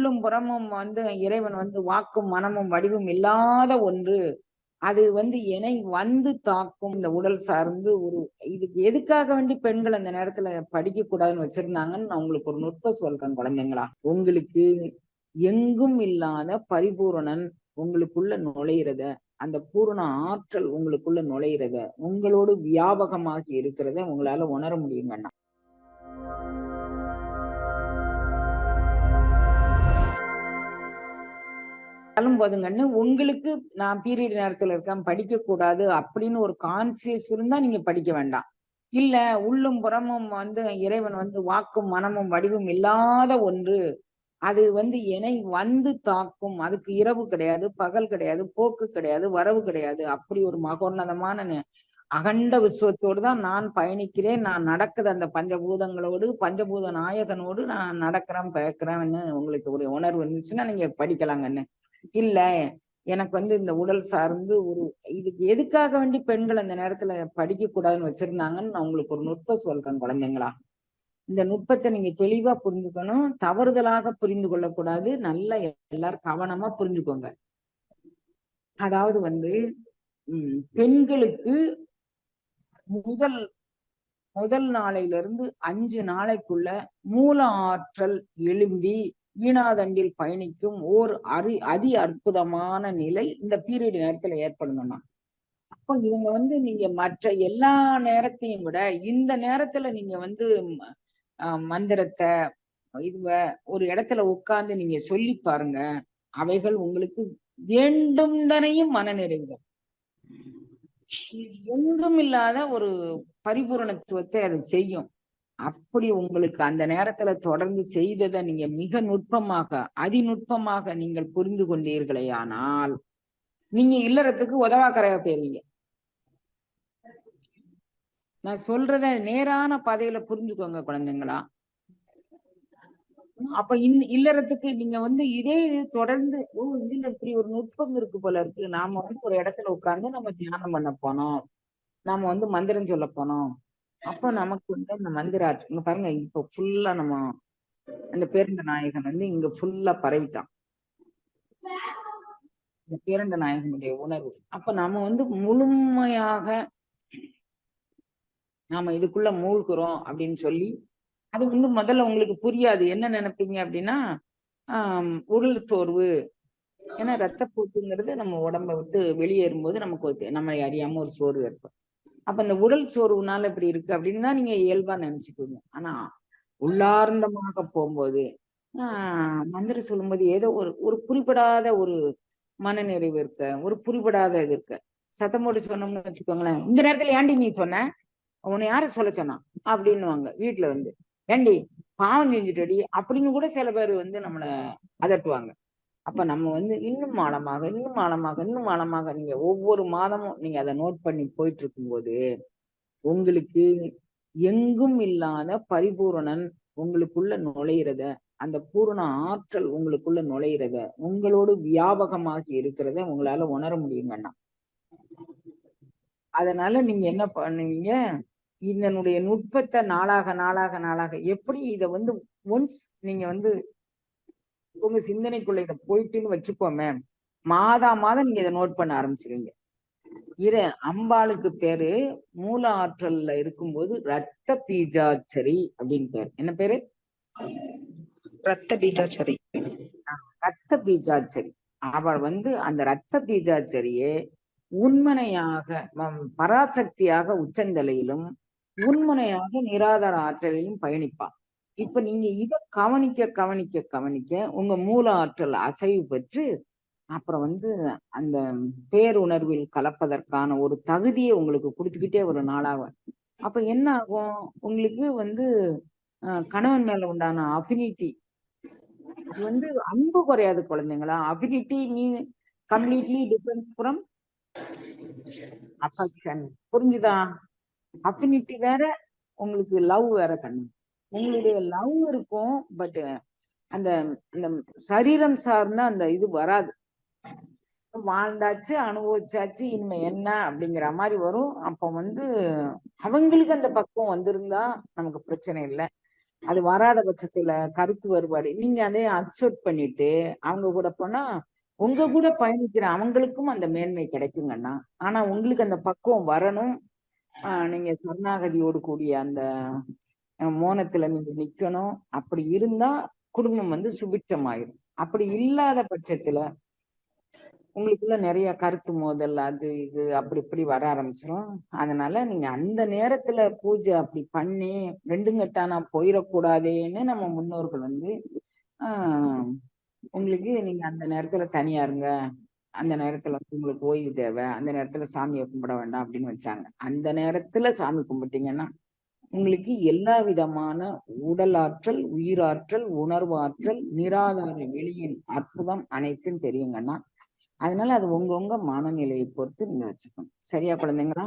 உள்ளும் புறமும் வந்து இறைவன் வந்து வாக்கும் மனமும் வடிவும் இல்லாத ஒன்று. அது வந்து என்னை வந்து தாக்கும். இந்த உடல் சார்ந்து ஒரு இதுக்கு எதுக்காக வேண்டி பெண்கள் அந்த நேரத்துல படிக்க கூடாதுன்னு வச்சிருந்தாங்கன்னு நான் உங்களுக்கு ஒரு நுட்பம் சொல்றேன் குழந்தைங்களா. உங்களுக்கு எங்கும் இல்லாத பரிபூரணன் உங்களுக்குள்ள நுழையிறத அந்த பூரண ஆற்றல் உங்களுக்குள்ள நுழையிறத உங்களோடு வியாபகமாகி இருக்கிறத உங்களால உணர முடியுங்கண்ணா. போதுங்கன்னு உங்களுக்கு நான் பீரியட் நேரத்துல இருக்கேன் படிக்க கூடாது அப்படின்னு ஒரு கான்சியஸ் இருந்தா நீங்க படிக்க வேண்டாம். இல்ல உள்ளும் புறமும் வந்து இறைவன் வந்து வாக்கும் மனமும் வடிவும் இல்லாத ஒன்று அது வந்து என்னை வந்து தாக்கும். அதுக்கு இரவு கிடையாது பகல் கிடையாது போக்கு கிடையாது வரவு கிடையாது. அப்படி ஒரு மகோன்னதமான அகண்ட விஸ்வத்தோடு தான் நான் பயணிக்கிறேன். நான் நடக்குது அந்த பஞ்சபூதங்களோடு பஞ்சபூத நாயகனோடு நான் நடக்கிறேன் பயக்கிறேன்னு உங்களுக்கு ஒரு உணர்வு இருந்துச்சுன்னா நீங்க படிக்கலாங்கன்னு. இல்ல. எனக்கு வந்து இந்த உடல் சார்ந்து ஒரு இதுக்கு எதுக்காக வேண்டி பெண்கள் அந்த நேரத்துல படிக்க கூடாதுன்னு வச்சிருந்தாங்கன்னு நான் உங்களுக்கு ஒரு நுட்பம் சொல்றேன் குழந்தைங்களா. இந்த நுட்பத்தை நீங்க தெளிவா புரிஞ்சுக்கணும் தவறுதலாக புரிந்து கொள்ளக்கூடாது நல்லா எல்லாரும் கவனமா புரிஞ்சுக்கோங்க. அதாவது வந்து உம் பெண்களுக்கு முதல் முதல் நாளையில இருந்து அஞ்சு நாளைக்குள்ள மூல ஆற்றல் எழும்பி வீணாதண்டில் பயணிக்கும் ஓர் அரி அதி அற்புதமான நிலை இந்த பீரியட் நேரத்துல ஏற்படணும்னா. அப்போ இவங்க வந்து நீங்க மற்ற எல்லா நேரத்தையும் விட இந்த நேரத்துல நீங்க வந்து மந்திரத்தை இதுவ ஒரு இடத்துல உட்கார்ந்து நீங்க சொல்லி பாருங்க. அவைகள் உங்களுக்கு வேண்டும் தனையும் மனநிறைவு எங்கும் இல்லாத ஒரு பரிபூரணத்துவத்தை அது செய்யும். அப்படி உங்களுக்கு அந்த நேரத்துல தொடர்ந்து செய்ததை நீங்க மிக நுட்பமாக அதிநுட்பமாக நீங்கள் புரிந்து கொண்டீர்களே ஆனால் நீங்க இல்லறத்துக்கு உதவாக்கரையா போயிருவீங்க. நான் சொல்றத நேரான பாதையில புரிஞ்சுக்கோங்க குழந்தைங்களா. அப்ப இந்த இல்லறத்துக்கு நீங்க வந்து இதே இது தொடர்ந்து ஓ இதுல இப்படி ஒரு நுட்பம் இருக்கு போல இருக்கு. நாம வந்து ஒரு இடத்துல உட்கார்ந்து நம்ம தியானம் பண்ண போனோம். நாம வந்து மந்திரம் சொல்ல போனோம். அப்போ நமக்கு வந்து அந்த மந்திராஜ் இங்க பாருங்க இப்ப ஃபுல்லா நம்ம அந்த பேரண்ட நாயகன் வந்து இங்க ஃபுல்லா பரவிட்டான். இந்த பேரண்ட நாயகனுடைய உணர்வு. அப்ப நாம வந்து முழுமையாக நாம இதுக்குள்ள மூழ்கிறோம் அப்படின்னு சொல்லி அது வந்து முதல்ல உங்களுக்கு புரியாது. என்ன நினைப்பீங்க அப்படின்னா ஆஹ் உடல் சோர்வு. ஏன்னா ரத்தப்போக்குங்கிறது நம்ம உடம்ப விட்டு வெளியேறும்போது நமக்கு நம்ம அறியாம ஒரு சோர்வு ஏற்படும். அப்ப இந்த உடல் சோர்வுனால இப்படி இருக்கு அப்படின்னு தான் நீங்க இயல்பா நினைச்சுக்கோங்க ஆனா உள்ளார்ந்தமாக போகும்போது ஆஹ் மந்திரம் சொல்லும்போது ஏதோ ஒரு ஒரு குறிப்பிடாத ஒரு மனநிறைவு இருக்க ஒரு குறிப்பிடாத இது இருக்க. போட்டு சொன்னோம்னு வச்சுக்கோங்களேன். இந்த நேரத்துல ஏண்டி நீ சொன்ன? உன்னை யாரு சொல்ல சொன்னான் அப்படின்னுவாங்க வீட்டுல வந்து. ஏண்டி பாவம் செஞ்சுட்டடி. அப்படின்னு கூட சில பேர் வந்து நம்மளை அதட்டுவாங்க. அப்ப நம்ம வந்து இன்னும் ஆழமாக இன்னும் ஆழமாக இன்னும் ஆழமாக நீங்க ஒவ்வொரு மாதமும் நீங்க அதை நோட் பண்ணி போயிட்டு இருக்கும்போது உங்களுக்கு எங்கும் இல்லாத பரிபூரணன் உங்களுக்குள்ள நுழையிறத அந்த பூரண ஆற்றல் உங்களுக்குள்ள நுழையிறத உங்களோடு வியாபகமாகி இருக்கிறத உங்களால உணர முடியுங்கண்ணா அதனால நீங்க என்ன பண்ணுவீங்க? இதனுடைய நுட்பத்தை நாளாக நாளாக நாளாக எப்படி இதை வந்து ஒன்ஸ் நீங்க வந்து உங்க சிந்தனைக்குள்ள இதை போயிட்டுன்னு வச்சுக்கோமே மாதா மாதம் நீங்க இதை நோட் பண்ண ஆரம்பிச்சிருவீங்க. இர அம்பாளுக்கு பேரு மூல ஆற்றல்ல இருக்கும்போது ரத்த பீஜாச்சரி அப்படின்னு பேரு. என்ன பேரு? ரத்த பீஜாச்சரி. ரத்த பீஜாச்சரி. அவள் வந்து அந்த ரத்த பீஜாச்சரியே உண்மனையாக பராசக்தியாக உச்சந்தலையிலும் உண்மனையாக நிராதார ஆற்றலிலும் பயணிப்பான் இப்ப நீங்க இதை கவனிக்க கவனிக்க கவனிக்க உங்க மூல ஆற்றல் அசைவு பெற்று அப்புறம் வந்து அந்த பேருணர்வில் கலப்பதற்கான ஒரு தகுதியை உங்களுக்கு கொடுத்துக்கிட்டே ஒரு நாளாக அப்ப என்ன ஆகும்? உங்களுக்கு வந்து கணவன் மேல உண்டான அபினிட்டி அது வந்து அன்பு குறையாது குழந்தைங்களா? அபினிட்டி நீ கம்ப்ளீட்லி டிஃபரன்ஸ் ஃப்ரம் அஃபெக்ஷன் புரிஞ்சுதா? அஃபினிட்டி வேற உங்களுக்கு லவ் வேற கண்ணு. உங்களுடைய லவ் இருக்கும் பட் அந்த அந்த சரீரம் சார்ந்த அந்த இது வராது. வாழ்ந்தாச்சு அனுபவிச்சாச்சு இனிமே என்ன அப்படிங்கிற மாதிரி வரும். அப்ப வந்து அவங்களுக்கு அந்த பக்கம் வந்திருந்தா நமக்கு பிரச்சனை இல்லை. அது வராத பட்சத்துல கருத்து வேறுபாடு. நீங்க அதை அக்செப்ட் பண்ணிட்டு அவங்க கூட போனா உங்க கூட பயணிக்கிற அவங்களுக்கும் அந்த மேன்மை கிடைக்குங்கண்ணா. ஆனா உங்களுக்கு அந்த பக்குவம் வரணும். ஆஹ் நீங்க சரணாகதியோடு கூடிய அந்த மோனத்துல நீங்க நிக்கணும். அப்படி இருந்தா குடும்பம் வந்து சுபிட்சமாயிரும். அப்படி இல்லாத பட்சத்துல உங்களுக்குள்ள நிறைய கருத்து மோதல் அது இது அப்படி இப்படி வர ஆரம்பிச்சிடும் அதனால நீங்க அந்த நேரத்துல பூஜை அப்படி பண்ணி ரெண்டுங்கட்டானா போயிடக்கூடாதேன்னு நம்ம முன்னோர்கள் வந்து ஆஹ் உங்களுக்கு நீங்க அந்த நேரத்துல தனியா இருங்க அந்த நேரத்துல வந்து உங்களுக்கு ஓய்வு தேவை. அந்த நேரத்துல சாமியை கும்பிட வேண்டாம் அப்படின்னு வச்சாங்க. அந்த நேரத்துல சாமி கும்பிட்டீங்கன்னா உங்களுக்கு எல்லா விதமான உடலாற்றல் உயிராற்றல் உணர்வாற்றல் நிராதார வெளியின் அற்புதம் அனைத்தும் தெரியுங்கன்னா அதனால அது உங்க உங்க மனநிலையை பொறுத்து நீங்க வச்சுக்கணும். சரியா குழந்தைங்களா?